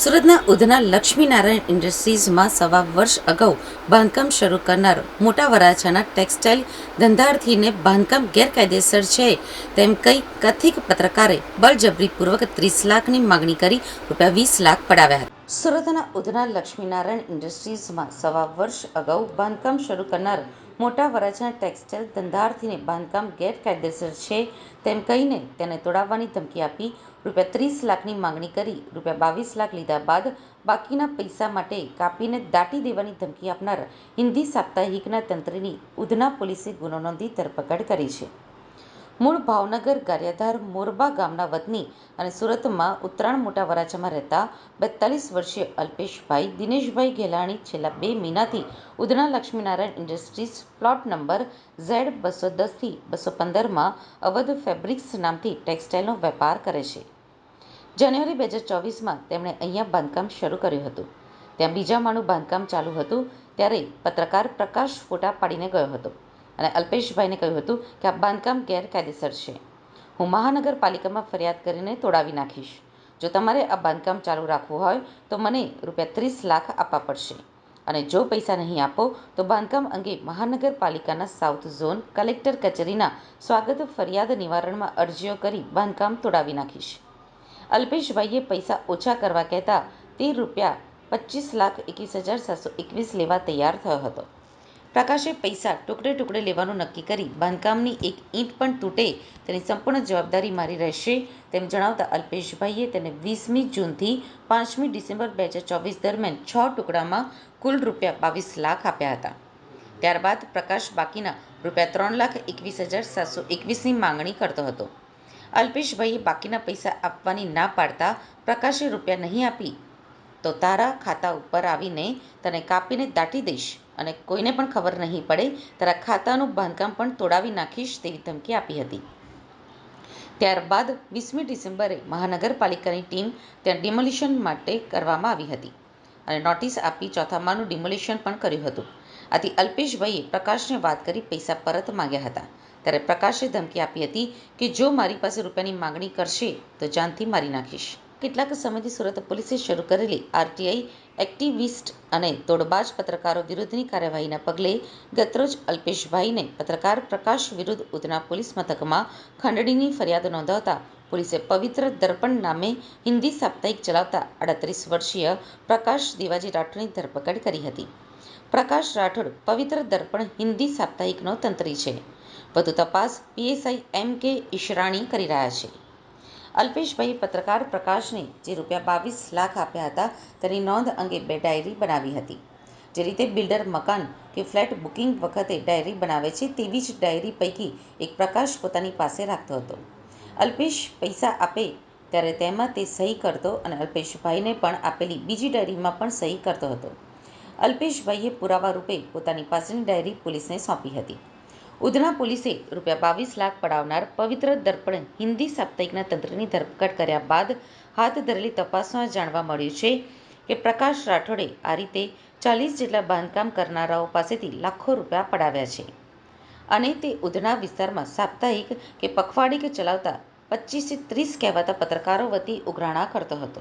સુરતના ઉધના લક્ષ્મીનારાયણ ઇન્ડસ્ટ્રીઝમાં સવા વર્ષ અગાઉ બાંધકામ શરૂ કરનાર મોટા વરાછાના ટેક્સટાઇલ ધંધાર્થીને બાંધકામ ગેરકાયદેસર છે. તેમ કહી કથિક પત્રકારે બળજબરીપૂર્વક ત્રીસ લાખની માગણી કરી રૂપિયા વીસ લાખ પડાવ્યા હતા. સુરતના ઉધના લક્ષ્મીનારાયણ ઇન્ડસ્ટ્રીઝમાં સવા વર્ષ અગાઉ બાંધકામ શરૂ કરનાર મોટા વરાછાના ટેક્સટાઇલ ધંધાર્થીને બાંધકામ ગેરકાયદેસર છે તેમ કહીને તેને તોડાવવાની ધમકી આપી રૂપિયા ત્રીસ લાખની માંગણી કરી, રૂપિયા બાવીસ લાખ લીધા બાદ બાકીના પૈસા માટે કાપીને દાટી દેવાની ધમકી આપનાર હિન્દી સાપ્તાહિકના તંત્રીની ઉધના પોલીસે ગુનો નોંધી ધરપકડ કરી છે. મૂળ ભાવનગર ગારિયાધાર મોરબા ગામના વતની અને સુરતમાં ઉત્તરાયણ મોટા વરાછામાં રહેતા બેતાલીસ વર્ષીય અલ્પેશભાઈ દિનેશભાઈ ઘેલાણી છેલ્લા બે મહિનાથી Udhna Laxminarayan industries plot number Z બસો દસથી બસો પંદરમાં અવધ ફેબ્રિક્સ નામથી ટેક્સટાઇલનો વેપાર કરે છે. જાન્યુઆરી બે હજાર ચોવીસમાં તેમણે અહીંયા બાંધકામ શરૂ કર્યું હતું. ત્યાં બીજા માળનું બાંધકામ ચાલુ હતું, ત્યારે પત્રકાર પ્રકાશ ફોટા પાડીને ગયો હતો. અને અલ્પેશભાઈને કહ્યું હતું કે આ બાંધકામ ગેરકાયદેસર છે. હું મહાનગરપાલિકામાં ફરિયાદ કરીને તોડાવી નાખીશ. જો તમારે આ બાંધકામ ચાલુ રાખવું હોય, તો મને રૂપિયા ત્રીસ લાખ આપવા પડશે. અને જો પૈસા નહીં આપો, તો બાંધકામ અંગે મહાનગરપાલિકાના સાઉથ ઝોન કલેક્ટર કચેરીના સ્વાગત ફરિયાદ નિવારણમાં અરજીઓ કરી બાંધકામ તોડાવી નાખીશ. અલ્પેશભાઈએ પૈસા ઓછા કરવા કહેતા તે રૂપિયા પચીસ લાખ એકવીસ હજાર સાતસો એકવીસ લેવા તૈયાર થયો હતો. પ્રકાશે પૈસા ટુકડે ટુકડે લેવાનું નક્કી કરી બાંધકામની એક ઈંટ પણ તૂટે તેની સંપૂર્ણ જવાબદારી મારી રહેશે તેમ જણાવતા અલ્પેશભાઈએ તેને વીસમી જૂનથી પાંચમી ડિસેમ્બર બે હજાર ચોવીસ દરમિયાન છ ટુકડામાં કુલ રૂપિયા બાવીસ લાખ આપ્યા હતા. ત્યારબાદ પ્રકાશ બાકીના રૂપિયા ત્રણ લાખ એકવીસ હજાર સાતસો એકવીસની માંગણી કરતો હતો. અલ્પેશભાઈએ બાકીના પૈસા આપવાની ના પાડતા પ્રકાશે રૂપિયા નહીં આપી તો તારા ખાતા ઉપર આવીને તને કાપીને દાટી દઈશ અને કોઈને પણ ખબર નહીં પડે, તારા ખાતાનું બાંધકામ પણ તોડાવી નાખીશ તેવી ધમકી આપી હતી. ત્યારબાદ વીસમી ડિસેમ્બરે મહાનગરપાલિકાની ટીમ ત્યાં ડિમોલિશન માટે કરવામાં આવી હતી અને નોટિસ આપી ચોથા માળનું ડિમોલિશન પણ કર્યું હતું. આથી અલ્પેશભાઈએ પ્રકાશને વાત કરી પૈસા પરત માંગ્યા હતા. ત્યારે પ્રકાશે ધમકી આપી હતી કે જો મારી પાસે રૂપિયાની માંગણી કરશે તો જાનથી મારી નાખીશ. કેટલાક સમયથી સુરત પોલીસે શરૂ કરેલી આરટીઆઈ, એક્ટિવિસ્ટ અને તોડબાજ પત્રકારો વિરુદ્ધની કાર્યવાહીના પગલે ગતરોજ અલ્પેશભાઈને પત્રકાર પ્રકાશ વિરુદ્ધ ઉધના પોલીસ મથકમાં ખંડણીની ફરિયાદ નોંધાવતા પોલીસે પવિત્ર દર્પણ નામે હિન્દી સાપ્તાહિક ચલાવતા આડત્રીસ વર્ષીય પ્રકાશ દેવાજી રાઠોડની ધરપકડ કરી હતી. પ્રકાશ રાઠોડ પવિત્ર દર્પણ હિન્દી સાપ્તાહિકનો તંત્રી છે. વધુ તપાસ પીએસઆઈ એમ કે ઈશરાણી કરી રહ્યા છે. અલ્પેશભાઈએ પત્રકાર પ્રકાશને જે રૂપિયા બાવીસ લાખ આપ્યા હતા તેની નોંધ અંગે બે ડાયરી બનાવી હતી. જે રીતે બિલ્ડર મકાન કે ફ્લેટ બુકિંગ વખતે ડાયરી બનાવે છે તેવી જ ડાયરી પૈકી એક પ્રકાશ પોતાની પાસે રાખતો હતો. અલ્પેશ પૈસા આપે ત્યારે તેમાં તે સહી કરતો અને અલ્પેશભાઈને પણ આપેલી બીજી ડાયરીમાં પણ સહી કરતો હતો. અલ્પેશભાઈએ પુરાવા રૂપે પોતાની પાસેની ડાયરી પોલીસને સોંપી હતી. ઉધના પોલીસે રૂપિયા બાવીસ લાખ પડાવનાર પવિત્ર દર્પણ હિન્દી સાપ્તાહિકના તંત્રની ધરપકડ કર્યા બાદ હાથ ધરેલી તપાસમાં જાણવા મળ્યું છે કે પ્રકાશ રાઠોડે આ રીતે ચાલીસ જેટલા બાંધકામ કરનારાઓ પાસેથી લાખો રૂપિયા પડાવ્યા છે. અને તે ઉધના વિસ્તારમાં સાપ્તાહિક કે પખવાડિક ચલાવતા પચીસથી ત્રીસ કહેવાતા પત્રકારો વતી ઉઘરાણા કરતો હતો.